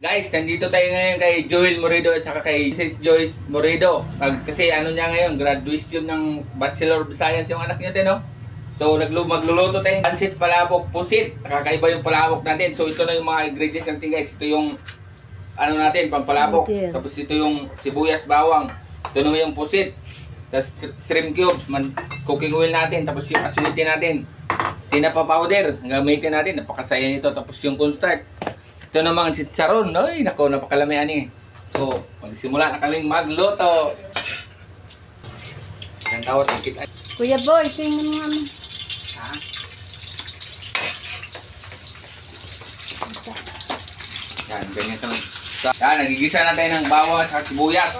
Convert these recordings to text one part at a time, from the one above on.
Guys, nandito tayo ngayon kay Joel Morido at saka kay Sis Joyce Morido. Pag, kasi ano niya ngayon, graduation ng Bachelor of Science yung anak niya din, no? So, naglu magluluto tayo. Pansit, palabok, pusit. Nakakaiba yung palabok natin. So, ito na yung mga ingredients natin, guys. Ito yung, ano natin, pampalabok. Tapos ito yung sibuyas, bawang. Ito naman yung pusit. Tapos shrimp cubes, man, cooking oil natin. Tapos yung aswiti natin. Tinapa powder, gamitin natin. Napakasaya nito. Tapos yung cornstarch. Ito namang chicharon. Ay, nako, napakalamihan eh. So, magsimula na kaming magluto. Ang tawad ang kita. Kuya Boy, tingnan mo ano. Ha? Yan, ganyan ito. Yan, nagigisa na tayo ng bawang at sibuyas.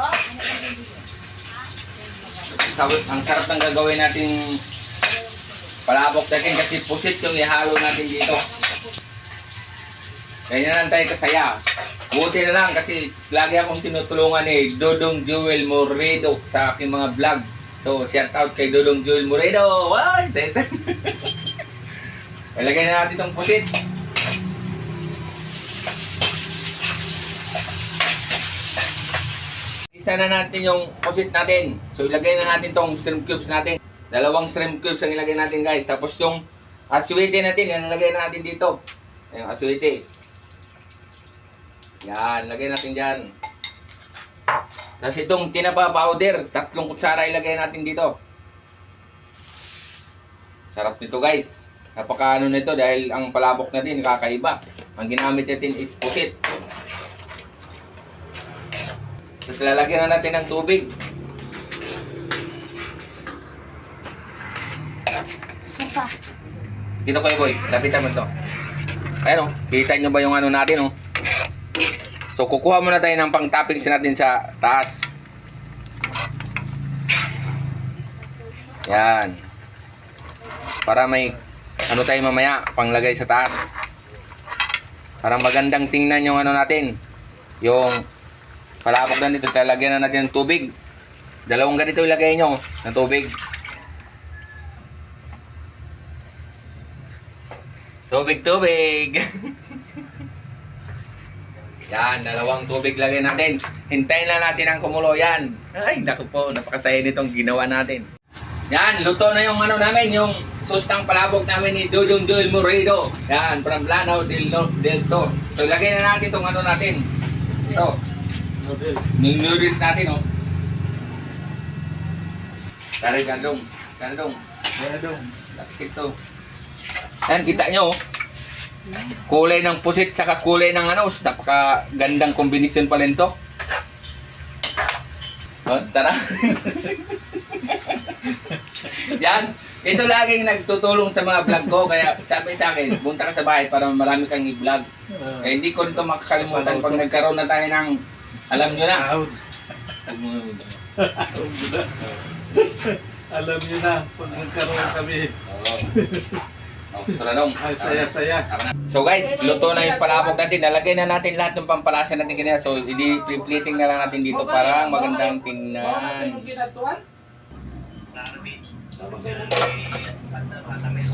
Ang sarap ng gagawin natin palabok natin kasi pusit yung ihalo natin dito. Ganyan lang tayo kasaya. Buti na lang kasi lagi akong tinutulungan ni Dodong Jewel Moredo sa aking mga vlog. So, shout out kay Dodong Jewel Moredo. Wow! Ilagay na natin itong pusit. Isa na natin yung pusit natin. So ilagay na natin tong shrimp cubes natin. Dalawang shrimp cubes ang ilagay natin guys. Tapos yung aswete natin, yan ilagay na natin dito. Yung aswete. Yan, lagay natin dyan. Tapos itong tinapa powder, tatlong kutsara ilagay natin dito. Sarap nito guys. Napaka ano nito dahil ang palabok natin kakaiba. Ang ginamit natin is pusit. Tapos lalagyan na natin ng tubig. Sapa. Dito kayo boy, lapitan mo to. Ayan o, kita nyo ba yung ano natin o? So kukuha muna tayo ng pang toppings natin sa taas. Yan. Para may ano tayo mamaya, panglagay sa taas. Para magandang tingnan yung ano natin. Yung palapok na nito, talagyan na natin ng tubig. Dalawang ganito ilagay nyo ng tubig. Tubig, tubig. yan, dalawang tubig lagay natin. Hintayin na natin ang kumulo yan. Ay, naku po, napakasaya nitong ginawa natin. Yan, luto na yung ano namin, yung sustang palabok namin ni Dudong Joel Morido. Yan, from Lanao del, Nor- del Sur. So, lagay na natin itong ano natin. Ito, yung noodles natin, oh. Dari gandong, gandong, gandong. Ito. Yan, kita nyo, oh. Kulay ng pusit saka kulay ng ano, napaka gandang kombinasyon pala nito. Oh, tara. Yan. Ito laging nagtutulong sa mga vlog ko. Kaya sabi sa akin, punta ka sa bahay para marami kang i-vlog. Eh, hindi ko ito makakalimutan pag nagkaroon na tayo ng, alam nyo na. Alam niyo na, pag nagkaroon kami, Oo. Oh, gusto na ay saya-saya. Tama na. So guys, luto na yung palabok natin. Nalagay na natin lahat ng pampalasa natin kanina. So, hindi plating na lang natin dito para magandang tingnan.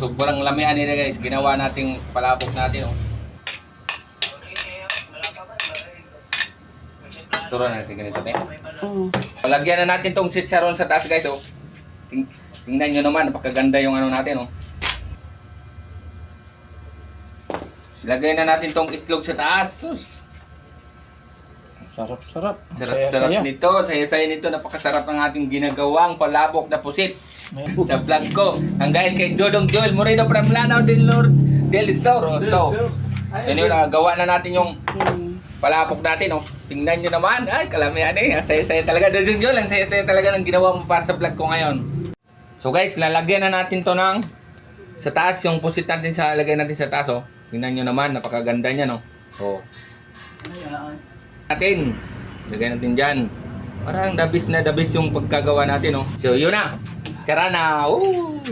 Sobrang lamihan nila guys. Ginawa nating palabok natin. Oh. Turo natin ganito tayo. Oo. Palagyan na natin tong sitsaron sa taas guys. Oh. Ting tingnan nyo naman. Napakaganda yung ano natin. Oh. Lagay na natin tong itlog sa taas. Sus. Sarap-sarap. Sarap-sarap nito. Saya-saya nito. Napakasarap ng ating ginagawang palabok na pusit sa vlog ko. Hanggang kay Dodong Joel Moreno from Lanao del Lord del Sur. So, yun yun, nagawa na natin yung palapok natin, oh. Tingnan nyo naman. Ay, kalamihan eh. Ang saya-saya talaga. Dodong Joel, ang saya-saya talaga ng ginawa mo para sa vlog ko ngayon. So guys, lalagyan na natin to ng sa taas, yung pusit natin sa lagay natin sa taas, oh. Tingnan nyo naman, napakaganda niya, no? Oh. Natin. Lagay natin dyan. Parang dabis na dabis yung pagkagawa natin, oh. So, yun na. Tara na. Woo!